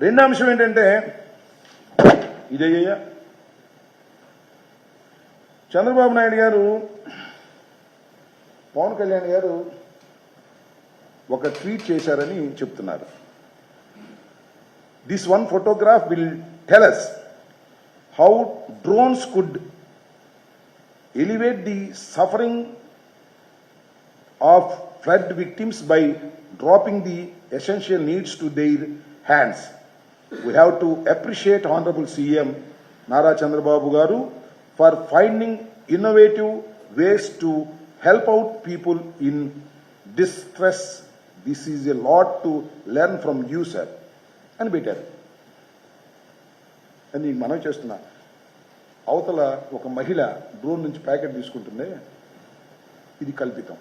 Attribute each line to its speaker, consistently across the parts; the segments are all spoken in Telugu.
Speaker 1: రెండో అంశం ఏంటంటే ఇదయ్యా చంద్రబాబు నాయుడు గారు పవన్ కళ్యాణ్ గారు ఒక ట్వీట్ చేశారని చెప్తున్నారు. This one photograph will tell us how drones could elevate the suffering of flood victims by dropping the essential needs to their hands we have to appreciate honourable CM Nara Chandrababu గారు for finding innovative ways to help out people in distress this is a lot to learn from you sir అని పెట్టారు అని మనం మనవి చేస్తున్నా. అవతల ఒక మహిళ డ్రోన్ నుంచి ప్యాకెట్ తీసుకుంటుండే. ఇది కల్పితం.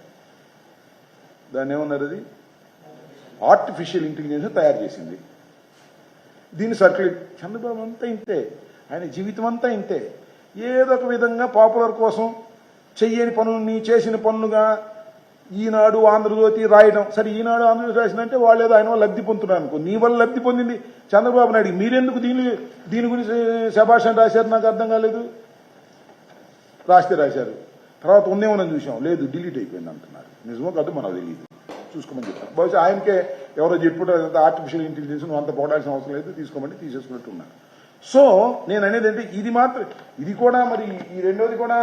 Speaker 1: దాన్ని ఏమన్నారు అది? ఆర్టిఫిషియల్ ఇంటెలిజెన్స్ తయారు చేసింది. దీన్ని సర్క్యులేట్ చంద్రబాబు అంతా ఇంతే. ఆయన జీవితం అంతా ఇంతే. ఏదో ఒక విధంగా పాపులర్ కోసం చెయ్యని పనుల్ని చేసిన పనులుగా ఈనాడు ఆంధ్రజ్యోతి రాయడం. సరే ఈనాడు ఆంధ్రజ్యోతి రాసిందంటే వాళ్ళు ఏదో ఆయన వల్ల లబ్ధి పొందుతున్నారు అనుకో. నీ వల్ల లబ్ధి పొందింది చంద్రబాబు నాయుడు. మీరెందుకు దీని దీని గురించి శభాషణ రాశారు? నాకు అర్థం కాలేదు. రాస్తే రాశారు. తర్వాత ఉందేమో చూసాం లేదు డిలీట్ అయిపోయింది అంటున్నారు. నిజమో కాదు మనకు తెలియదు. చూసుకోమని చెప్పారు. బహుశా ఆయనకే ఎవరో చెప్పుడు ఆర్టిఫిషియల్ ఇంటెలిజెన్స్ నువ్వు అంత పోడాల్సిన అవసరం లేదు తీసుకోమని తీసేసుకున్నట్టు ఉన్నారు. సో నేను అనేది ఏంటి ఇది మాత్రం ఇది కూడా మరి ఈ రెండోది కూడా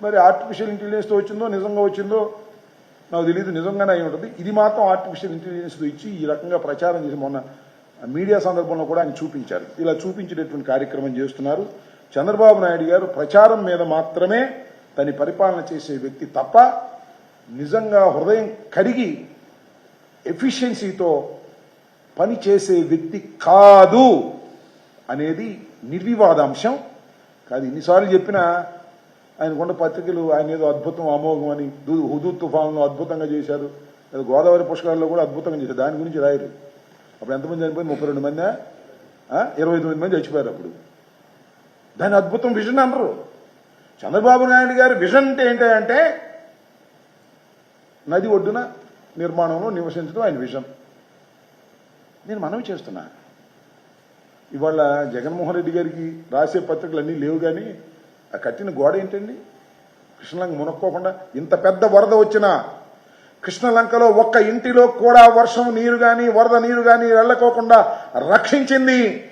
Speaker 1: మరి ఆర్టిఫిషియల్ ఇంటెలిజెన్స్తో వచ్చిందో నిజంగా వచ్చిందో నాకు తెలియదు నిజంగానే అయి ఉంటుంది. ఇది మాత్రం ఆర్టిఫిషియల్ ఇంటెలిజెన్స్తో ఇచ్చి ఈ రకంగా ప్రచారం చేసి మొన్న మీడియా సందర్భంలో కూడా ఆయన చూపించారు. ఇలా చూపించేటటువంటి కార్యక్రమం చేస్తున్నారు. చంద్రబాబు నాయుడు గారు ప్రచారం మీద మాత్రమే తన పరిపాలన చేసే వ్యక్తి తప్ప నిజంగా హృదయం కరిగి ఎఫిషియన్సీతో పని చేసే వ్యక్తి కాదు అనేది నిర్వివాదాంశం. కాదు ఇన్నిసార్లు చెప్పినా ఆయన కొండ పత్రికలు ఆయన ఏదో అద్భుతం అమోఘం అని హుదూ తుఫాన్లో అద్భుతంగా చేశారు. లేదా గోదావరి పుష్కరాల్లో కూడా అద్భుతంగా చేశారు. దాని గురించి రాయరు. అప్పుడు ఎంతమంది చనిపోయింది ముప్పై రెండు మంది? ఇరవై తొమ్మిది మంది చచ్చిపోయారు అప్పుడు. దాని అద్భుతం విజన్ అనరు. చంద్రబాబు నాయుడు గారి విజన్ అంటే ఏంటంటే నది ఒడ్డున నిర్మాణంలో నివసించడం ఆయన విజన్. నేను మనవి చేస్తున్నా. ఇవాళ జగన్మోహన్ రెడ్డి గారికి రాసే పత్రికలు అన్నీ లేవు కానీ ఆ కట్టిన గోడ ఏంటండి? కృష్ణలంక మునక్కోకుండా ఇంత పెద్ద వరద వచ్చినా కృష్ణలంకలో ఒక్క ఇంటిలో కూడా వర్షం నీరు కానీ వరద నీరు కానీ వెళ్ళకోకుండా రక్షించింది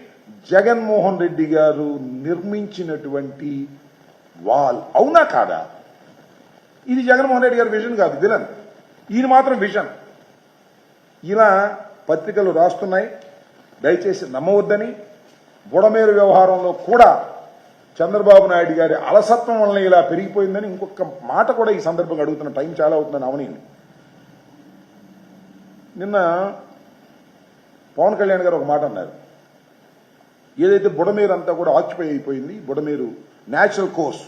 Speaker 1: జగన్మోహన్ రెడ్డి గారు నిర్మించినటువంటి వాల్. అవునా కాదా? ఇది జగన్మోహన్ రెడ్డి గారి విజన్ కాదు విలన్. ఈయన మాత్రం విజన్. ఇలా పత్రికలు రాస్తున్నాయి. దయచేసి నమ్మవద్దని బుడమేరు వ్యవహారంలో కూడా చంద్రబాబు నాయుడు గారి అలసత్వం వలన ఇలా పెరిగిపోయిందని ఇంకొక మాట కూడా ఈ సందర్భంగా అడుగుతున్న టైం చాలా అవుతుందని అవనీయండి. నిన్న పవన్ కళ్యాణ్ గారు ఒక మాట అన్నారు. ఏదైతే బుడమేరు అంతా కూడా ఆక్యుపై అయిపోయింది Budameru natural course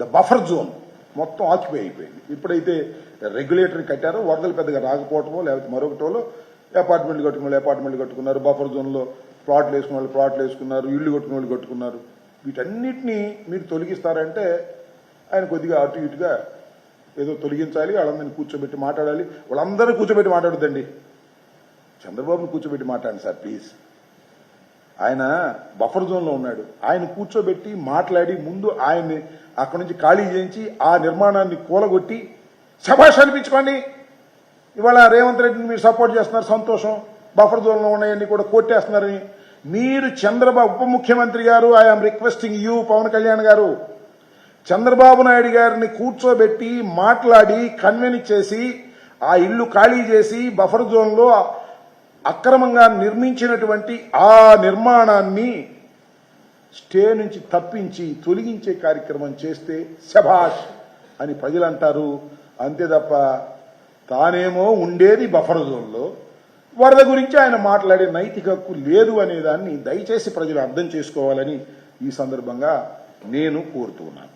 Speaker 1: the buffer zone మొత్తం ఆక్యుపై అయిపోయింది. ఇప్పుడైతే రెగ్యులేటరీ కట్టారు వరదలు పెద్దగా రాకపోవటమో లేకపోతే మరొకటోలో అపార్ట్మెంట్లు కట్టుకున్న వాళ్ళు అపార్ట్మెంట్లు కట్టుకున్నారు బఫర్ జోన్లో ప్లాట్లు వేసుకున్న వాళ్ళు ప్లాట్లు వేసుకున్నారు ఇల్లు కట్టుకున్న వాళ్ళు కట్టుకున్నారు. వీటన్నిటినీ మీరు తొలగిస్తారంటే ఆయన కొద్దిగా అటు ఇటుగా ఏదో తొలగించాలి వాళ్ళందరినీ కూర్చోబెట్టి మాట్లాడాలి. వాళ్ళందరూ కూర్చోబెట్టి మాట్లాడద్దండి. చంద్రబాబును కూర్చోబెట్టి మాట్లాడండి సార్ ప్లీజ్. ఆయన బఫర్ జోన్లో ఉన్నాడు. ఆయన కూర్చోబెట్టి మాట్లాడి ముందు ఆయన్ని అక్కడి నుంచి ఖాళీ చేయించి ఆ నిర్మాణాన్ని కూలగొట్టి శభాష్ అనిపించుకోండి. ఇవాళ రేవంత్ రెడ్డిని మీరు సపోర్ట్ చేస్తున్నారు సంతోషం. బఫర్ జోన్ ఉన్నాయన్నీ కూడా కొట్టేస్తున్నారని. మీరు చంద్రబాబు ఉప ముఖ్యమంత్రి గారు I'm requesting you Pawan Kalyan గారు. చంద్రబాబు నాయుడు గారిని కూర్చోబెట్టి మాట్లాడి కన్వెన్స్ చేసి ఆ ఇల్లు ఖాళీ చేసి బఫర్ జోన్లో అక్రమంగా నిర్మించినటువంటి ఆ నిర్మాణాన్ని స్టే నుంచి తప్పించి తొలగించే కార్యక్రమం చేస్తే శభాష్ అని ప్రజలు అంటారు అంతే తప్ప తానేమో ఉండేది బఫర్ జోన్లో. వరద గురించి ఆయన మాట్లాడే నైతిక హక్కు లేదు అనేదాన్ని దయచేసి ప్రజలు అర్థం చేసుకోవాలని ఈ సందర్భంగా నేను కోరుతున్నాను